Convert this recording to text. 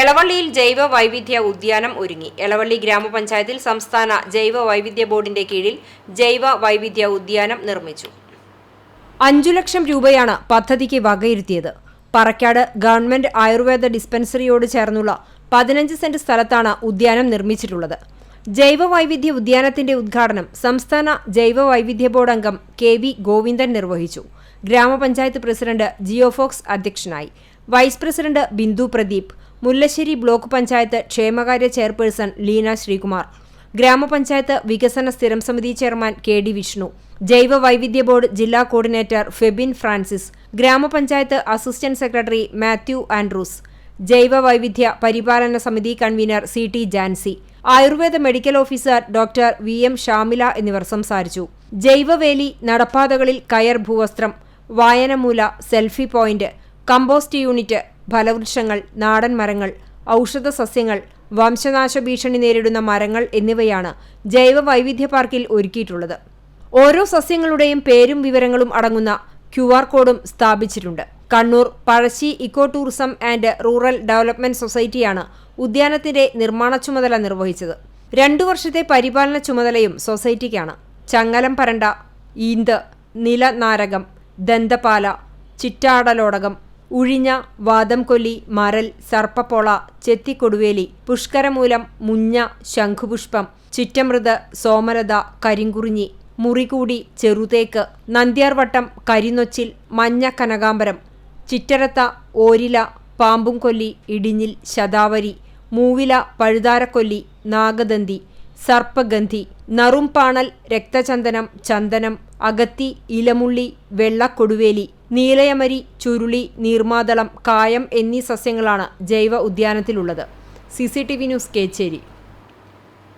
എളവള്ളിയിൽ ജൈവ വൈവിധ്യ ഉദ്യാനം ഒരുങ്ങി. എളവള്ളി ഗ്രാമപഞ്ചായത്തിൽ സംസ്ഥാന ജൈവ വൈവിധ്യ ബോർഡിന്റെ കീഴിൽ ജൈവ വൈവിധ്യ ഉദ്യാനം നിർമ്മിച്ചു. അഞ്ചു ലക്ഷം രൂപയാണ് പദ്ധതിക്ക് വകയിരുത്തിയത്. പറക്കാട് ഗവൺമെന്റ് ആയുർവേദ ഡിസ്പെൻസറിയോട് ചേർന്നുള്ള പതിനഞ്ച് സെന്റ് സ്ഥലത്താണ് ഉദ്യാനം നിർമ്മിച്ചിട്ടുള്ളത്. ജൈവ വൈവിധ്യ ഉദ്യാനത്തിന്റെ ഉദ്ഘാടനം സംസ്ഥാന ജൈവ വൈവിധ്യ ബോർഡ് അംഗം കെ വി ഗോവിന്ദൻ നിർവഹിച്ചു. ഗ്രാമപഞ്ചായത്ത് പ്രസിഡന്റ് ജിയോഫോക്സ് അധ്യക്ഷനായി. Vice president Bindu Pradeep Mullassery block panchayat ക്ഷേമകാര്യ ചെയർപേഴ്സൺ ലീന ശ്രീകുമാർ. ഗ്രാമപഞ്ചായത്ത് വികസന സ്ഥിരം സമിതി ചെയർമാൻ കെ ഡി വിഷ്ണു. ജൈവ വൈവിധ്യ ബോർഡ് ജില്ലാ കോർഡിനേറ്റർ ഫെബിൻ ഫ്രാൻസിസ്. ഗ്രാമപഞ്ചായത്ത് അസിസ്റ്റന്റ് സെക്രട്ടറി മാത്യു ആൻഡ്രൂസ്. ജൈവ വൈവിധ്യ പരിപാലന സമിതി convener C T Jancy. Ayurveda medical officer doctor V M Shamila എന്നിവർ സംസാരിച്ചു. ജൈവവേലി നടപ്പാതകളിൽ കയർ ഭൂവസ്ത്രം വായനമൂല സെൽഫി പോയിന്റ് കമ്പോസ്റ്റ് യൂണിറ്റ് ഫലവൃക്ഷങ്ങൾ നാടൻ മരങ്ങൾ ഔഷധ സസ്യങ്ങൾ വംശനാശ ഭീഷണി നേരിടുന്ന മരങ്ങൾ എന്നിവയാണ് ജൈവ വൈവിധ്യ പാർക്കിൽ ഒരുക്കിയിട്ടുള്ളത്. ഓരോ സസ്യങ്ങളുടെയും പേരും വിവരങ്ങളും അടങ്ങുന്ന ക്യു ആർ കോഡും സ്ഥാപിച്ചിട്ടുണ്ട്. Kannur Pazhassi eco tourism and rural development സൊസൈറ്റിയാണ് ഉദ്യാനത്തിന്റെ നിർമ്മാണ ചുമതല നിർവഹിച്ചത്. രണ്ടു വർഷത്തെ പരിപാലന ചുമതലയും സൊസൈറ്റിക്കാണ്. ചങ്ങലം പരണ്ട ഈന്ത് നിലനാരകം ദന്തപാല ചിറ്റാടലോടകം ഉഴിഞ്ഞ വാദംകൊല്ലി മരൽ സർപ്പപ്പോള ചെത്തിക്കൊടുവേലി പുഷ്കരമൂലം മുഞ്ഞ ശംഖുപുഷ്പം ചിറ്റമൃത് സോമലത കരിങ്കുറിഞ്ഞി മുറികൂടി ചെറുതേക്ക് നന്ദ്യാർവട്ടം കരിനൊച്ചിൽ മഞ്ഞ കനകാംബരം ചിറ്റരത്ത ഓരില പാമ്പുംകൊല്ലി ഇടിഞ്ഞിൽ ശതാവരി മൂവില പഴുതാരക്കൊല്ലി നാഗദന്തി സർപ്പഗന്ധി നറുംപാണൽ രക്തചന്ദനം ചന്ദനം അകത്തി ഇലമുള്ളി വെള്ളക്കൊടുവേലി നീലയമരി ചുരുളി നീർമാതളം കായം എന്നീ സസ്യങ്ങളാണ് ജൈവ ഉദ്യാനത്തിലുള്ളത്. C C T V news Kecheri.